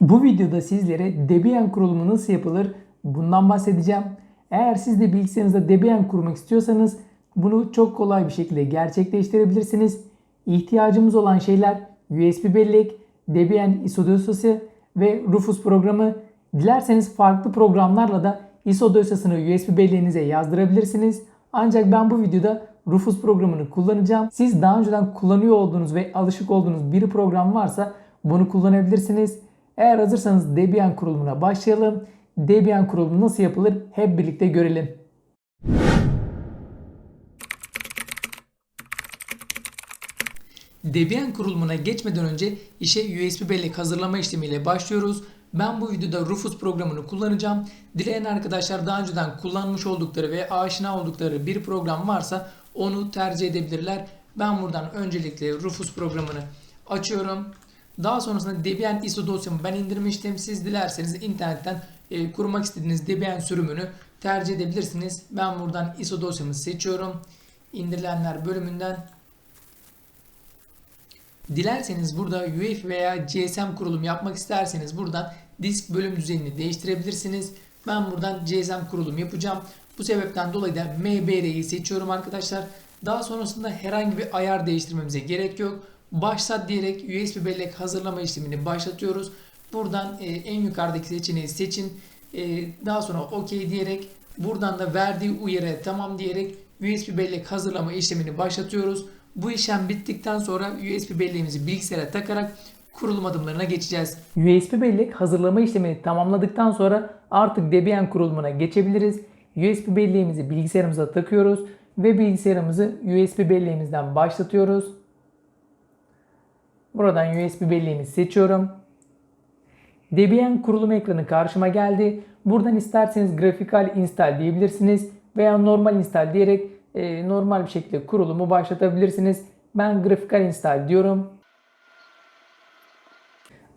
Bu videoda sizlere Debian kurulumu nasıl yapılır bundan bahsedeceğim. Eğer siz de bilgisayarınızda Debian kurmak istiyorsanız bunu çok kolay bir şekilde gerçekleştirebilirsiniz. İhtiyacımız olan şeyler USB bellek, Debian ISO dosyası ve Rufus programı. Dilerseniz farklı programlarla da ISO dosyasını USB belleğinize yazdırabilirsiniz. Ancak ben bu videoda Rufus programını kullanacağım. Siz daha önceden kullanıyor olduğunuz ve alışık olduğunuz bir program varsa bunu kullanabilirsiniz. Eğer hazırsanız Debian kurulumuna başlayalım. Debian kurulumu nasıl yapılır hep birlikte görelim. Debian kurulumuna geçmeden önce işe USB bellek hazırlama işlemiyle başlıyoruz. Ben bu videoda Rufus programını kullanacağım. Dileyen arkadaşlar daha önceden kullanmış oldukları ve aşina oldukları bir program varsa onu tercih edebilirler. Ben buradan öncelikle Rufus programını açıyorum. Daha sonrasında Debian ISO dosyamı ben indirmiştim. Siz dilerseniz internetten e, kurmak istediğiniz Debian sürümünü tercih edebilirsiniz. Ben buradan ISO dosyamı seçiyorum. İndirilenler bölümünden Dilerseniz burada UEFI veya GSM kurulum yapmak isterseniz buradan disk bölüm düzenini değiştirebilirsiniz. Ben buradan GSM kurulum yapacağım. Bu sebepten dolayı da MBR'yi seçiyorum arkadaşlar. Daha sonrasında herhangi bir ayar değiştirmemize gerek yok. Başlat diyerek USB bellek hazırlama işlemini başlatıyoruz. Buradan e, en yukarıdaki seçeneği seçin. E, daha sonra OK diyerek buradan da verdiği uyarı tamam diyerek USB bellek hazırlama işlemini başlatıyoruz. Bu işlem bittikten sonra USB belleğimizi bilgisayara takarak kurulum adımlarına geçeceğiz. USB bellek hazırlama işlemini tamamladıktan sonra artık Debian kurulumuna geçebiliriz. USB belleğimizi bilgisayarımıza takıyoruz ve bilgisayarımızı USB belleğimizden başlatıyoruz. Buradan USB belleğimi seçiyorum. Debian kurulum ekranı karşıma geldi. Buradan isterseniz grafikal install diyebilirsiniz veya normal install diyerek e, normal bir şekilde kurulumu başlatabilirsiniz. Ben grafikal install diyorum.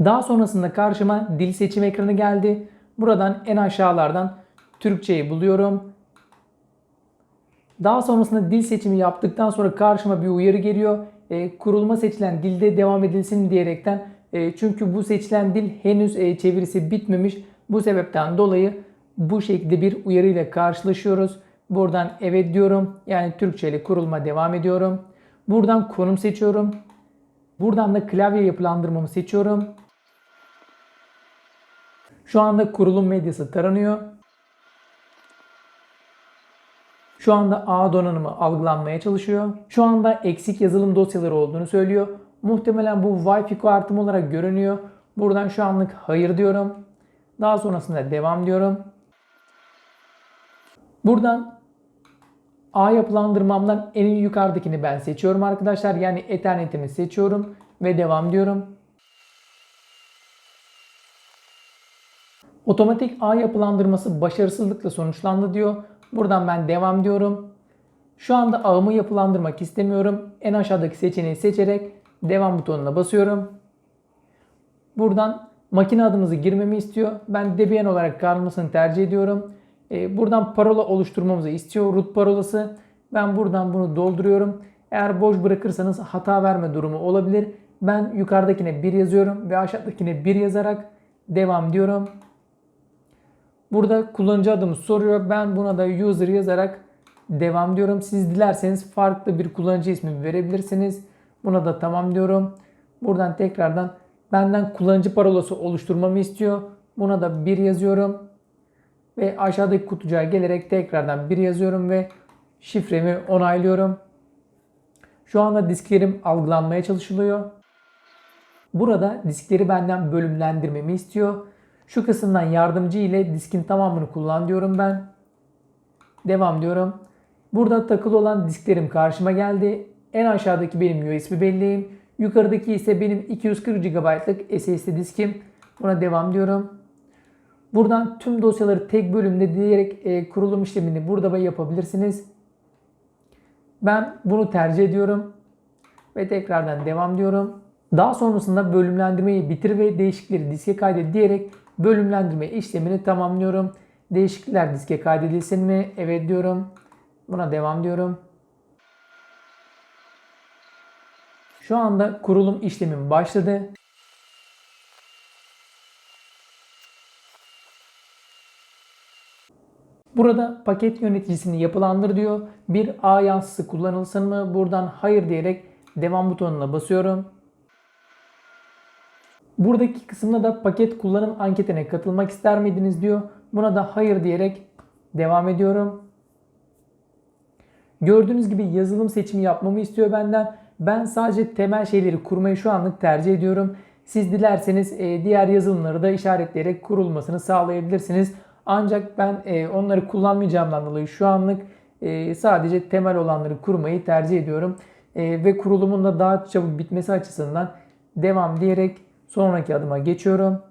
Daha sonrasında karşıma dil seçim ekranı geldi. Buradan en aşağılardan Türkçeyi buluyorum. Daha sonrasında dil seçimi yaptıktan sonra karşıma bir uyarı geliyor. E, kurulma seçilen dilde devam edilsin diyerekten. E, çünkü bu seçilen dil henüz e, çevirisi bitmemiş. Bu sebepten dolayı bu şekilde bir uyarı ile karşılaşıyoruz. Buradan evet diyorum. Yani Türkçe ile kurulma devam ediyorum. Buradan konum seçiyorum. Buradan da klavye yapılandırmamı seçiyorum. Şu anda kurulum medyası taranıyor. Şu anda A donanımı algılanmaya çalışıyor. Şu anda eksik yazılım dosyaları olduğunu söylüyor. Muhtemelen bu Wi-Fi kartım olarak görünüyor. Buradan şu anlık hayır diyorum. Daha sonrasında devam diyorum. Buradan A yapılandırmamdan en yukarıdakini ben seçiyorum arkadaşlar. Yani Ethernet'imi seçiyorum ve devam diyorum. Otomatik A yapılandırması başarısızlıkla sonuçlandı diyor. Buradan ben devam diyorum. Şu anda ağımı yapılandırmak istemiyorum. En aşağıdaki seçeneği seçerek devam butonuna basıyorum. Buradan makine adımızı girmemi istiyor. Ben Debian olarak kalmasını tercih ediyorum. Ee, buradan parola oluşturmamızı istiyor. Root parolası. Ben buradan bunu dolduruyorum. Eğer boş bırakırsanız hata verme durumu olabilir. Ben yukarıdakine 1 yazıyorum ve aşağıdakine 1 yazarak devam diyorum. Burada kullanıcı adımı soruyor. Ben buna da user yazarak devam diyorum. Siz dilerseniz farklı bir kullanıcı ismi verebilirsiniz. Buna da tamam diyorum. Buradan tekrardan benden kullanıcı parolası oluşturmamı istiyor. Buna da 1 yazıyorum. Ve aşağıdaki kutucuğa gelerek tekrardan 1 yazıyorum ve şifremi onaylıyorum. Şu anda disklerim algılanmaya çalışılıyor. Burada diskleri benden bölümlendirmemi istiyor. Şu kısımdan yardımcı ile diskin tamamını kullan diyorum ben. Devam diyorum. Burada takılı olan disklerim karşıma geldi. En aşağıdaki benim USB belleğim. Yukarıdaki ise benim 240 GB'lık SSD diskim. Buna devam diyorum. Buradan tüm dosyaları tek bölümde diyerek e, kurulum işlemini burada yapabilirsiniz. Ben bunu tercih ediyorum. Ve tekrardan devam diyorum. Daha sonrasında bölümlendirmeyi bitir ve değişiklikleri diske kaydet diyerek Bölümlendirme işlemini tamamlıyorum. Değişiklikler diske kaydedilsin mi? Evet diyorum. Buna devam diyorum. Şu anda kurulum işlemim başladı. Burada paket yöneticisini yapılandır diyor. Bir A yansısı kullanılsın mı? Buradan hayır diyerek devam butonuna basıyorum. Buradaki kısımda da paket kullanım anketine katılmak ister miydiniz diyor. Buna da hayır diyerek devam ediyorum. Gördüğünüz gibi yazılım seçimi yapmamı istiyor benden. Ben sadece temel şeyleri kurmayı şu anlık tercih ediyorum. Siz dilerseniz e, diğer yazılımları da işaretleyerek kurulmasını sağlayabilirsiniz. Ancak ben e, onları kullanmayacağımdan dolayı şu anlık e, sadece temel olanları kurmayı tercih ediyorum. E, ve kurulumun da daha çabuk bitmesi açısından devam diyerek sonraki adıma geçiyorum.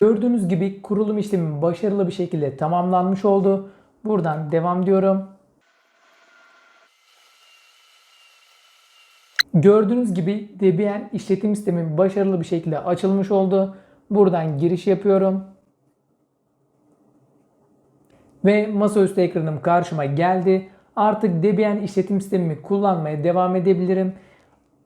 Gördüğünüz gibi kurulum işlemi başarılı bir şekilde tamamlanmış oldu. Buradan devam diyorum. Gördüğünüz gibi Debian işletim sistemi başarılı bir şekilde açılmış oldu. Buradan giriş yapıyorum. Ve masaüstü ekranım karşıma geldi. Artık Debian işletim sistemimi kullanmaya devam edebilirim.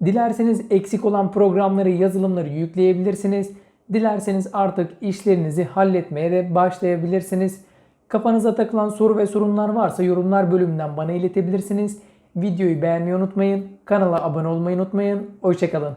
Dilerseniz eksik olan programları, yazılımları yükleyebilirsiniz. Dilerseniz artık işlerinizi halletmeye de başlayabilirsiniz. Kafanıza takılan soru ve sorunlar varsa yorumlar bölümünden bana iletebilirsiniz. Videoyu beğenmeyi unutmayın. Kanala abone olmayı unutmayın. Hoşçakalın.